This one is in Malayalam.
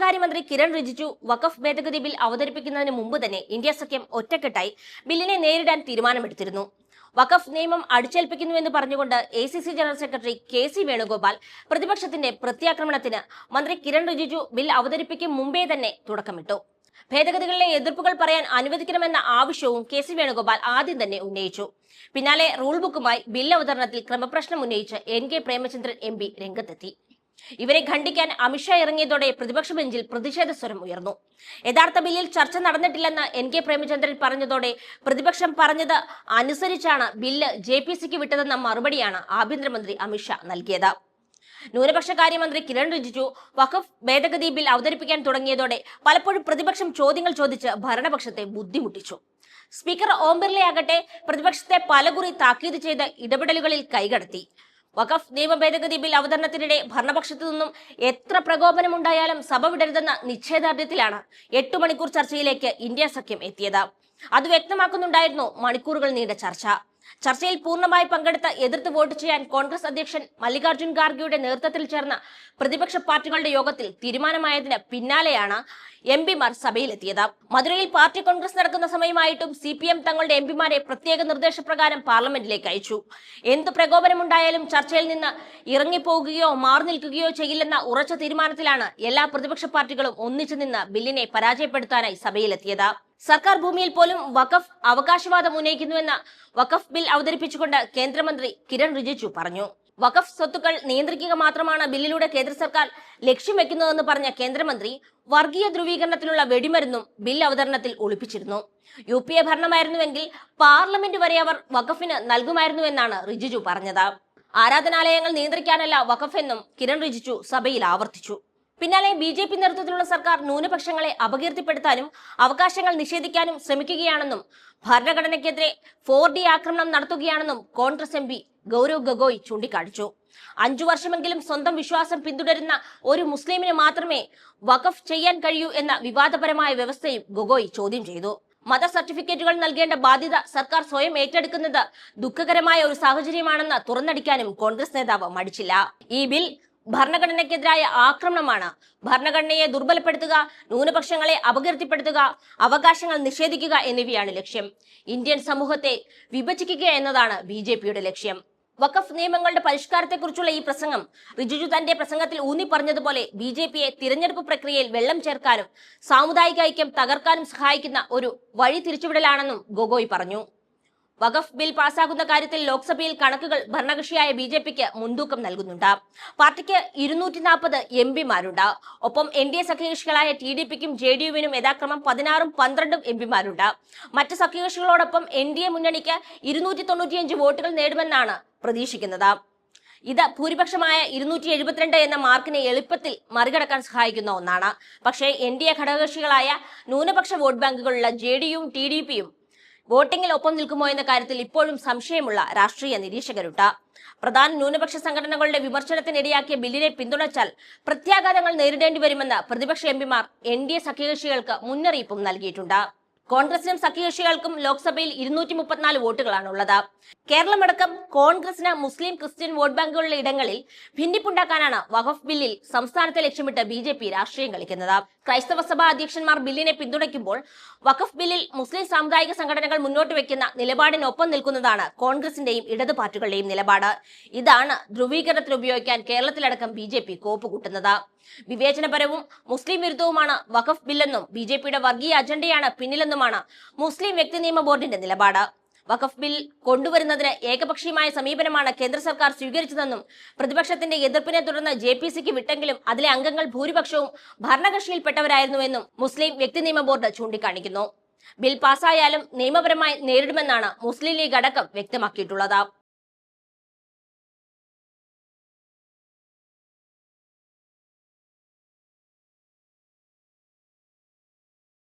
ന്യൂനപക്ഷകാര്യമന്ത്രി കിരൺ റിജിജു വഖഫ് ഭേദഗതി ബിൽ അവതരിപ്പിക്കുന്നതിന് മുമ്പ് തന്നെ ഇന്ത്യ സഖ്യം ഒറ്റക്കെട്ടായി ബില്ലിനെ നേരിടാൻ തീരുമാനമെടുത്തിരുന്നു. വഖഫ് നിയമം അടിച്ചേൽപ്പിക്കുന്നുവെന്ന് പറഞ്ഞുകൊണ്ട് A C C general secretary K C Venugopal പ്രതിപക്ഷത്തിന്റെ പ്രത്യാക്രമണത്തിന് മന്ത്രി കിരൺ റിജിജു ബിൽ അവതരിപ്പിക്കും മുമ്പേ തന്നെ തുടക്കമിട്ടു. ഭേദഗതികളിലെ എതിർപ്പുകൾ പറയാൻ അനുവദിക്കണമെന്ന ആവശ്യവും കെ സി വേണുഗോപാൽ ആദ്യം തന്നെ ഉന്നയിച്ചു. പിന്നാലെ റൂൾ ബുക്കുമായി ബിൽ അവതരണത്തിൽ ക്രമപ്രശ്നം ഉന്നയിച്ച് എൻ കെ പ്രേമചന്ദ്രൻ എം രംഗത്തെത്തി. ഇവരെ ഖണ്ഡിക്കാൻ അമിത്ഷാ ഇറങ്ങിയതോടെ പ്രതിപക്ഷ ബെഞ്ചിൽ പ്രതിഷേധ സ്വരം ഉയർന്നു. യഥാർത്ഥ ബില്ലിൽ ചർച്ച നടന്നിട്ടില്ലെന്ന് എൻ കെ പ്രേമചന്ദ്രൻ പറഞ്ഞതോടെ പ്രതിപക്ഷം പറഞ്ഞത് അനുസരിച്ചാണ് ബില്ല് ജെ പി സിക്ക് വിട്ടതെന്ന മറുപടിയാണ് ആഭ്യന്തരമന്ത്രി അമിത്ഷാ നൽകിയത്. ന്യൂനപക്ഷ കാര്യമന്ത്രി കിരൺ റിജിജു വഖഫ് ഭേദഗതി ബിൽ അവതരിപ്പിക്കാൻ തുടങ്ങിയതോടെ പലപ്പോഴും പ്രതിപക്ഷം ചോദ്യങ്ങൾ ചോദിച്ച് ഭരണപക്ഷത്തെ ബുദ്ധിമുട്ടിച്ചു. സ്പീക്കർ ഓം ബിർളയാകട്ടെ പ്രതിപക്ഷത്തെ പലകുറി താക്കീത് ചെയ്ത് ഇടപെടലുകളിൽ കൈകടത്തി. വഖഫ് നിയമ ഭേദഗതി ബിൽ അവതരണത്തിനിടെ ഭരണപക്ഷത്തു നിന്നും എത്ര പ്രകോപനമുണ്ടായാലും സഭ വിടരുതെന്ന നിശ്ചയദാർഢ്യത്തിലാണ് എട്ടു മണിക്കൂർ ചർച്ചയിലേക്ക് ഇന്ത്യ സഖ്യം എത്തിയത്. അത് വ്യക്തമാക്കുന്നുണ്ടായിരുന്നു മണിക്കൂറുകൾ നീണ്ട ചർച്ച. ചർച്ചയിൽ പൂർണമായി പങ്കെടുത്ത് എതിർത്ത് വോട്ട് ചെയ്യാൻ കോൺഗ്രസ് അധ്യക്ഷൻ മല്ലികാർജുൻ ഖാർഗെയുടെ നേതൃത്വത്തിൽ ചേർന്ന പ്രതിപക്ഷ പാർട്ടികളുടെ യോഗത്തിൽ തീരുമാനമായതിന് പിന്നാലെയാണ് എം പിമാർ സഭയിലെത്തിയത്. മധുരയിൽ പാർട്ടി കോൺഗ്രസ് നടക്കുന്ന സമയമായിട്ടും സി പി എം തങ്ങളുടെ എം പിമാരെ പ്രത്യേക നിർദ്ദേശപ്രകാരം പാർലമെന്റിലേക്ക് അയച്ചു. എന്ത് പ്രകോപനമുണ്ടായാലും ചർച്ചയിൽ നിന്ന് ഇറങ്ങിപ്പോകുകയോ മാറി നിൽക്കുകയോ ചെയ്യില്ലെന്ന ഉറച്ച തീരുമാനത്തിലാണ് എല്ലാ പ്രതിപക്ഷ പാർട്ടികളും ഒന്നിച്ചു നിന്ന് ബില്ലിനെ പരാജയപ്പെടുത്താനായി സഭയിലെത്തിയത്. സർക്കാർ ഭൂമിയിൽ പോലും വഖഫ് അവകാശവാദം ഉന്നയിക്കുന്നുവെന്ന വഖഫ് ബിൽ അവതരിപ്പിച്ചുകൊണ്ട് കേന്ദ്രമന്ത്രി കിരൺ റിജിജു പറഞ്ഞു. വഖഫ് സ്വത്തുക്കൾ നിയന്ത്രിക്കുക മാത്രമാണ് ബില്ലിലൂടെ കേന്ദ്ര സർക്കാർ ലക്ഷ്യം വെക്കുന്നതെന്ന് പറഞ്ഞ കേന്ദ്രമന്ത്രി വർഗീയ ധ്രുവീകരണത്തിനുള്ള വെടിമരുന്നും ബിൽ അവതരണത്തിൽ ഒളിപ്പിച്ചിരുന്നു. യു പി എ ഭരണമായിരുന്നുവെങ്കിൽ പാർലമെന്റ് വരെ അവർ വഖഫിന് നൽകുമായിരുന്നുവെന്നാണ് റിജിജു പറഞ്ഞത്. ആരാധനാലയങ്ങൾ നിയന്ത്രിക്കാനല്ല വഖഫ് എന്നും കിരൺ റിജിജു സഭയിൽ ആവർത്തിച്ചു. പിന്നാലെ ബി ജെ പി നേതൃത്വത്തിലുള്ള സർക്കാർ ന്യൂനപക്ഷങ്ങളെ അപകീർത്തിപ്പെടുത്താനും അവകാശങ്ങൾ നിഷേധിക്കാനും ശ്രമിക്കുകയാണെന്നും ഭരണഘടനയ്ക്കെതിരെ ഫോർ ഡി ആക്രമണം നടത്തുകയാണെന്നും കോൺഗ്രസ് എം പി ഗൗരവ് ഗഗോയ് ചൂണ്ടിക്കാണിച്ചു. അഞ്ചു വർഷമെങ്കിലും സ്വന്തം വിശ്വാസം പിന്തുടരുന്ന ഒരു മുസ്ലിമിന് മാത്രമേ വഖഫ് ചെയ്യാൻ കഴിയൂ എന്ന വിവാദപരമായ വ്യവസ്ഥയും ഗൊഗോയ് ചോദ്യം ചെയ്തു. മത സർട്ടിഫിക്കറ്റുകൾ നൽകേണ്ട ബാധ്യത സർക്കാർ സ്വയം ഏറ്റെടുക്കുന്നത് ദുഃഖകരമായ ഒരു സാഹചര്യമാണെന്ന് തുറന്നടിക്കാനും കോൺഗ്രസ് നേതാവ് മടിച്ചില്ല. ഈ ബിൽ ഭരണഘടനയ്ക്കെതിരായ ആക്രമണമാണ്. ഭരണഘടനയെ ദുർബലപ്പെടുത്തുക ന്യൂനപക്ഷങ്ങളെ അപകീർത്തിപ്പെടുത്തുക അവകാശങ്ങൾ നിഷേധിക്കുക എന്നിവയാണ് ലക്ഷ്യം. ഇന്ത്യൻ സമൂഹത്തെ വിഭജിക്കുക എന്നതാണ് ബി ലക്ഷ്യം. വഖഫ് നിയമങ്ങളുടെ പരിഷ്കാരത്തെക്കുറിച്ചുള്ള ഈ പ്രസംഗം റിജിജു തന്റെ പ്രസംഗത്തിൽ ഊന്നി പറഞ്ഞതുപോലെ ബി ജെ പിയെ തിരഞ്ഞെടുപ്പ് പ്രക്രിയയിൽ വെള്ളം ചേർക്കാനും സാമുദായിക ഐക്യം തകർക്കാനും സഹായിക്കുന്ന ഒരു വഴി തിരിച്ചുവിടലാണെന്നും ഗൊഗോയ് പറഞ്ഞു. വഖഫ് ബിൽ പാസ്സാകുന്ന കാര്യത്തിൽ ലോക്സഭയിൽ കണക്കുകൾ ഭരണകക്ഷിയായ ബി ജെ പിക്ക് മുൻതൂക്കം നൽകുന്നുണ്ട്. പാർട്ടിക്ക് ഇരുന്നൂറ്റി നാൽപ്പത് എം പിമാരുണ്ട്. ഒപ്പം എൻ ഡി എ സഖ്യകക്ഷികളായ ടി ഡി പിക്കും ജെ ഡി യുവിനും യഥാക്രമം പതിനാറും പന്ത്രണ്ടും എം പിമാരുണ്ട്. മറ്റ് സഖ്യകക്ഷികളോടൊപ്പം എൻ ഡി എ മുന്നണിക്ക് ഇരുന്നൂറ്റി തൊണ്ണൂറ്റിയഞ്ച് വോട്ടുകൾ നേടുമെന്നാണ് പ്രതീക്ഷിക്കുന്നത്. ഇത് ഭൂരിപക്ഷമായ ഇരുന്നൂറ്റി എഴുപത്തിരണ്ട് എന്ന മാർക്കിനെ എളുപ്പത്തിൽ മറികടക്കാൻ സഹായിക്കുന്ന ഒന്നാണ്. പക്ഷേ എൻ ഡി എ ഘടകകക്ഷികളായ ന്യൂനപക്ഷ വോട്ട് ബാങ്കുകളുള്ള ജെ ഡി യുവും ടി ഡി പിയും വോട്ടിംഗിൽ ഒപ്പം നിൽക്കുമോ എന്ന കാര്യത്തിൽ ഇപ്പോഴും സംശയമുള്ള രാഷ്ട്രീയ നിരീക്ഷകരുണ്ട്. പ്രധാന ന്യൂനപക്ഷ സംഘടനകളുടെ വിമർശനത്തിനിടയാക്കിയ ബില്ലിനെ പിന്തുണച്ചാൽ പ്രത്യാഘാതങ്ങൾ നേരിടേണ്ടി വരുമെന്ന് പ്രതിപക്ഷ എംപിമാർ എൻ ഡി എ സഖ്യകക്ഷികൾക്ക് മുന്നറിയിപ്പും നൽകിയിട്ടുണ്ട്. കോൺഗ്രസിനും സഖ്യകക്ഷികൾക്കും ലോക്സഭയിൽ ഇരുന്നൂറ്റി മുപ്പത്തിനാല് വോട്ടുകളാണുള്ളത്. കേരളമടക്കം കോൺഗ്രസിന് മുസ്ലിം ക്രിസ്ത്യൻ വോട്ട് ബാങ്കുകളുടെ ഇടങ്ങളിൽ ഭിന്നിപ്പുണ്ടാക്കാനാണ് വഖഫ് ബില്ലിൽ സംസ്ഥാനത്തെ ലക്ഷ്യമിട്ട് ബി ജെ പി രാഷ്ട്രീയം കളിക്കുന്നത്. ക്രൈസ്തവ സഭാ അധ്യക്ഷന്മാർ ബില്ലിനെ പിന്തുണയ്ക്കുമ്പോൾ വഖഫ് ബില്ലിൽ മുസ്ലിം സാമുദായിക സംഘടനകൾ മുന്നോട്ട് വെക്കുന്ന നിലപാടിനൊപ്പം നിൽക്കുന്നതാണ് കോൺഗ്രസിന്റെയും ഇടതു പാർട്ടികളുടെയും നിലപാട്. ഇതാണ് ധ്രുവീകരണത്തിന് ഉപയോഗിക്കാൻ കേരളത്തിലടക്കം ബി ജെ പി കോപ്പുകൂട്ടുന്നത് വിവേചനപരവും മുസ്ലിം വിരുദ്ധവുമാണ് വഖഫ് ബില്ലെന്നും ബി ജെ പിയുടെ വർഗീയ അജണ്ടയാണ് പിന്നിലെന്നുമാണ് മുസ്ലിം വ്യക്തി നിയമ ബോർഡിന്റെ നിലപാട്. വഖഫ് ബിൽ കൊണ്ടുവരുന്നതിന് ഏകപക്ഷീയമായ സമീപനമാണ് കേന്ദ്ര സർക്കാർ സ്വീകരിച്ചതെന്നും പ്രതിപക്ഷത്തിന്റെ എതിർപ്പിനെ തുടർന്ന് ജെ പി സിക്ക് വിട്ടെങ്കിലും അതിലെ അംഗങ്ങൾ ഭൂരിപക്ഷവും ഭരണകക്ഷിയിൽപ്പെട്ടവരായിരുന്നുവെന്നും മുസ്ലിം വ്യക്തി നിയമ ബോർഡ് ചൂണ്ടിക്കാണിക്കുന്നു. ബിൽ പാസ്സായാലും നിയമപരമായി നേരിടുമെന്നാണ് മുസ്ലിം ലീഗ് അടക്കം വ്യക്തമാക്കിയിട്ടുള്ളത്.